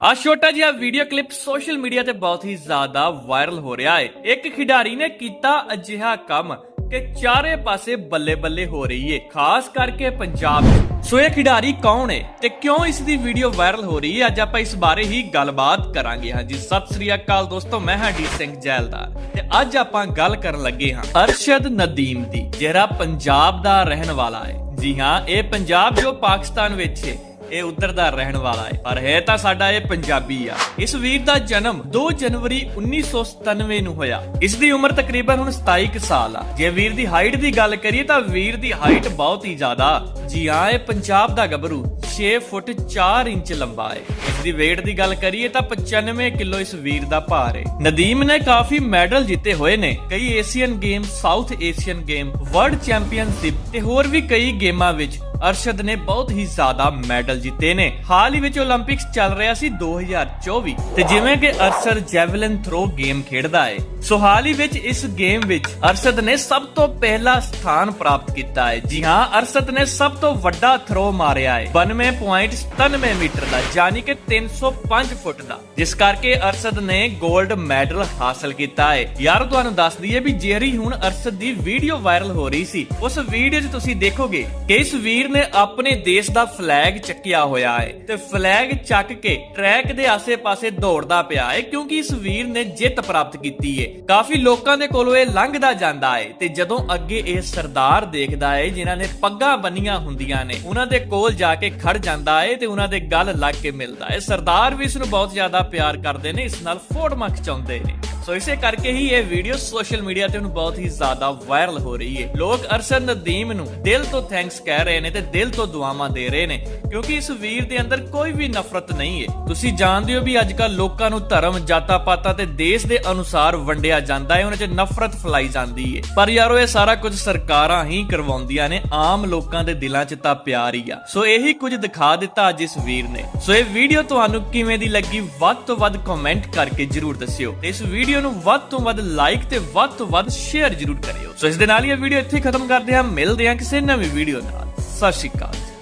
ਆ ਛੋਟਾ ਜਿਹਾ ਵੀਡੀਓ ਕਲਿੱਪ ਸੋਸ਼ਲ ਮੀਡੀਆ ਤੇ ਬਹੁਤ ਹੀ ਜ਼ਿਆਦਾ ਵਾਇਰਲ ਹੋ ਰਿਹਾ ਹੈ। ਇੱਕ ਖਿਡਾਰੀ ਨੇ ਕੀਤਾ ਅਜਿਹਾ ਕੰਮ ਕਿ ਚਾਰੇ ਪਾਸੇ ਬੱਲੇ ਬੱਲੇ ਹੋ ਰਹੀ ਏ ਖਾਸ ਕਰਕੇ ਪੰਜਾਬ ਸੋ ਇਹ ਖਿਡਾਰੀ ਕੌਣ ਹੈ ਤੇ ਕਿਉਂ ਇਸ ਦੀ ਵੀਡੀਓ ਵਾਇਰਲ ਹੋ ਰਹੀ ਹੈ? ਅੱਜ ਆਪਾਂ ਇਸ ਬਾਰੇ ਹੀ ਗੱਲਬਾਤ ਕਰਾਂਗੇ। ਹਾਂਜੀ, ਸਤਿ ਸ੍ਰੀ ਅਕਾਲ ਦੋਸਤੋ, ਮੈਂ ਹਾਂ ਡੀ ਸਿੰਘ ਜੈਲਦਾਰ ਤੇ ਅੱਜ ਆਪਾਂ ਗੱਲ ਕਰਨ ਲੱਗੇ ਹਾਂ ਅਰਸ਼ਦ ਨਦੀਮ ਦੀ, ਜਿਹੜਾ ਪੰਜਾਬ ਦਾ ਰਹਿਣ ਵਾਲਾ ਹੈ। ਜੀ ਹਾਂ, ਇਹ ਪੰਜਾਬ ਜੋ ਪਾਕਿਸਤਾਨ ਵਿੱਚ ਹੈ ਇਹ ਉੱਧਰ ਦਾ ਰਹਿਣ ਵਾਲਾ ਹੈ। ਪਰ ਹੈ ਤਾਂ ਸਾਡਾ ਇਹ ਪੰਜਾਬੀ ਆ। ਇਸ ਵੀਰ ਦਾ ਜਨਮ 2 ਜਨਵਰੀ 1997 ਨੂੰ ਹੋਇਆ। ਇਸ ਦੀ ਉਮਰ ਤਕਰੀਬਨ ਹੁਣ 27 ਸਾਲ ਆ। ਜੇ ਵੀਰ ਦੀ ਹਾਈਟ ਦੀ ਗੱਲ ਕਰੀਏ ਤਾਂ ਵੀਰ ਦੀ ਹਾਈਟ ਬਹੁਤ ਹੀ ਜ਼ਿਆਦਾ ਜੀ ਹਾਂ, ਇਹ ਪੰਜਾਬ ਦਾ ਗੱਭਰੂ 6 ਫੁੱਟ 4 ਇੰਚ ਲੰਬਾ ਹੈ। ਇਸ ਦੀ weight ਦੀ ਗੱਲ ਕਰੀਏ ਤਾਂ 95 ਕਿਲੋ ਇਸ ਵੀਰ ਦਾ ਭਾਰ ਹੈ। ਨਦੀਮ ਨੇ ਕਾਫੀ ਮੈਡਲ ਜਿੱਤੇ ਹੋਏ ਨੇ। ਕਈ Asian game South Asian game world championship ਤੇ ਹੋਰ ਵੀ ਕਈ ਗੇਮਾਂ ਵਿੱਚ ਅਰਸ਼ਦ ਨੇ ਬਹੁਤ ਹੀ ਜ਼ਿਆਦਾ ਮੈਡਲ ਜਿੱਤੇ ਨੇ। ਹਾਲ ਹੀ ਵਿੱਚ 올림픽ਸ ਚੱਲ ਰਿਹਾ ਸੀ 2024 ਤੇ ਜਿਵੇਂ ਕਿ ਅਰਸ਼ਦ ਜੈਵਲਿਨ ਥਰੋ ਗੇਮ ਖੇਡਦਾ ਹੈ ਸੋ ਹਾਲ ਹੀ ਵਿੱਚ ਇਸ ਗੇਮ ਵਿੱਚ ਅਰਸ਼ਦ ਨੇ ਸਭ ਤੋਂ ਪਹਿਲਾ ਸਥਾਨ ਪ੍ਰਾਪਤ ਕੀਤਾ ਹੈ ਜੀ ਹਾਂ, ਅਰਸ਼ਦ ਨੇ ਸਭ ਤੋਂ ਵੱਡਾ ਥਰੋ ਮਾਰਿਆ ਹੈ 92.97 ਮੀਟਰ ਦਾ, ਯਾਨੀ ਕਿ 305 ਫੁੱਟ ਦਾ। ਜਿਸ ਕਰਕੇ ਅਰਸ਼ਦ ਨੇ 골ਡ ਮੈਡਲ ਹਾਸਲ ਕੀਤਾ ਹੈ ਯਾਰ, ਤੁਹਾਨੂੰ ਦੱਸ ਦਈਏ ਵੀ ਜੇਰੀ ਹੁਣ ਅਰਸ਼ਦ ਦੀ ਵੀਡੀਓ ਵਾਇਰਲ ਹੋ ਰਹੀ ਸੀ, ਉਸ ਵੀਡੀਓ 'ਚ ਤੁਸੀਂ ਦੇਖੋਗੇ ਕਿ ਇਸ ਵੀਰ ਨੇ ਆਪਣੇ ਦੇਸ਼ ਦਾ ਫਲੈਗ ਚੱਕਿਆ ਹੋਇਆ ਹੈ ਤੇ ਫਲੈਗ ਚੱਕ ਕੇ ਟਰੈਕ ਦੇ ਆਸੇ-ਪਾਸੇ ਦੌੜਦਾ ਪਿਆ ਹੈ ਕਿਉਂਕਿ ਇਸ ਵੀਰ ਨੇ ਜਿੱਤ ਪ੍ਰਾਪਤ ਕੀਤੀ ਹੈ। ਕਾਫੀ ਲੋਕਾਂ ਦੇ ਕੋਲੋਂ ਇਹ ਲੰਘਦਾ ਜਾਂਦਾ ਹੈ ਤੇ ਜਦੋਂ ਅੱਗੇ ਇਹ ਸਰਦਾਰ ਦੇਖਦਾ ਹੈ, ਜਿਨ੍ਹਾਂ ਨੇ ਪੱਗਾਂ ਬੰਨੀਆਂ ਹੁੰਦੀਆਂ ਨੇ, ਉਹਨਾਂ ਦੇ ਕੋਲ ਜਾ ਕੇ ਖੜ ਜਾਂਦਾ ਹੈ ਤੇ ਉਹਨਾਂ ਦੇ ਗੱਲ ਲੱਗ ਕੇ ਮਿਲਦਾ ਹੈ। ਸਰਦਾਰ ਵੀ ਇਸ ਨੂੰ ਬਹੁਤ ਜ਼ਿਆਦਾ ਪਿਆਰ ਕਰਦੇ ਨੇ, ਇਸ ਨਾਲ ਫੋਟੋਆਂ ਖਿਚਾਉਂਦੇ ਨੇ। ਸੋ ਇਸੇ ਕਰਕੇ ਹੀ ਇਹ ਵੀਡੀਓ ਸੋਸ਼ਲ ਮੀਡੀਆ ਤੇ ਹੁਣ ਬਹੁਤ ਹੀ ਜ਼ਿਆਦਾ ਵਾਇਰਲ ਹੋ ਰਹੀ ਹੈ। ਲੋਕ ਅਰਸ਼ਦ ਨਦੀਮ ਨੂੰ ਦਿਲ ਤੋਂ ਥੈਂਕਸ ਕਹਿ ਰਹੇ ਨੇ ਤੇ ਦਿਲ ਤੋਂ ਦੁਆਵਾਂ ਦੇ ਰਹੇ ਨੇ, ਕਿਉਂਕਿ ਇਸ ਵੀਰ ਦੇ ਅੰਦਰ ਕੋਈ ਵੀ ਨਫ਼ਰਤ ਨਹੀਂ ਹੈ ਤੁਸੀਂ ਜਾਣਦੇ ਹੋ ਵੀ ਅੱਜ ਕੱਲ ਲੋਕਾਂ ਨੂੰ ਧਰਮ ਜਾਤਾਂ ਪਾਤਾਂ ਤੇ ਦੇਸ਼ ਦੇ ਅਨੁਸਾਰ ਵੰਡਿਆ ਜਾਂਦਾ ਹੈ ਉਹਨਾਂ 'ਚ ਨਫ਼ਰਤ ਫੈਲਾਈ ਜਾਂਦੀ ਹੈ ਪਰ ਯਾਰੋ, ਇਹ ਸਾਰਾ ਕੁਝ ਸਰਕਾਰਾਂ ਹੀ ਕਰਵਾਉਂਦੀਆਂ ਨੇ, ਆਮ ਲੋਕਾਂ ਦੇ ਦਿਲਾਂ 'ਚ ਤਾਂ ਪਿਆਰ ਹੀ ਆ। ਸੋ ਇਹੀ ਕੁਝ ਦਿਖਾ ਦਿੱਤਾ ਅੱਜ ਇਸ ਵੀਰ ਨੇ। ਸੋ ਇਹ ਵੀਡੀਓ ਤੁਹਾਨੂੰ ਕਿਵੇਂ ਦੀ ਲੱਗੀ, ਵੱਧ ਤੋਂ ਵੱਧ ਕਮੈਂਟ ਕਰਕੇ ਜਰੂਰ ਦੱਸਿਓ। ਇਸ ਵੀਡੀਓ ਨੂੰ ਵੱਧ ਤੋਂ ਵੱਧ ਲਾਈਕ ਤੇ ਵੱਧ ਤੋਂ ਵੱਧ ਸ਼ੇਅਰ ਜਰੂਰ ਕਰਿਓ। ਸੋ ਇਸ ਦੇ ਨਾਲ ਹੀ ਇਹ ਵੀਡੀਓ ਇੱਥੇ ਖਤਮ ਕਰਦੇ ਹਾਂ। ਮਿਲਦੇ ਹਾਂ ਕਿਸੇ ਨਵੀਂ ਵੀਡੀਓ ਨਾਲ। ਸਤਿ ਸ਼੍ਰੀ ਅਕਾਲ।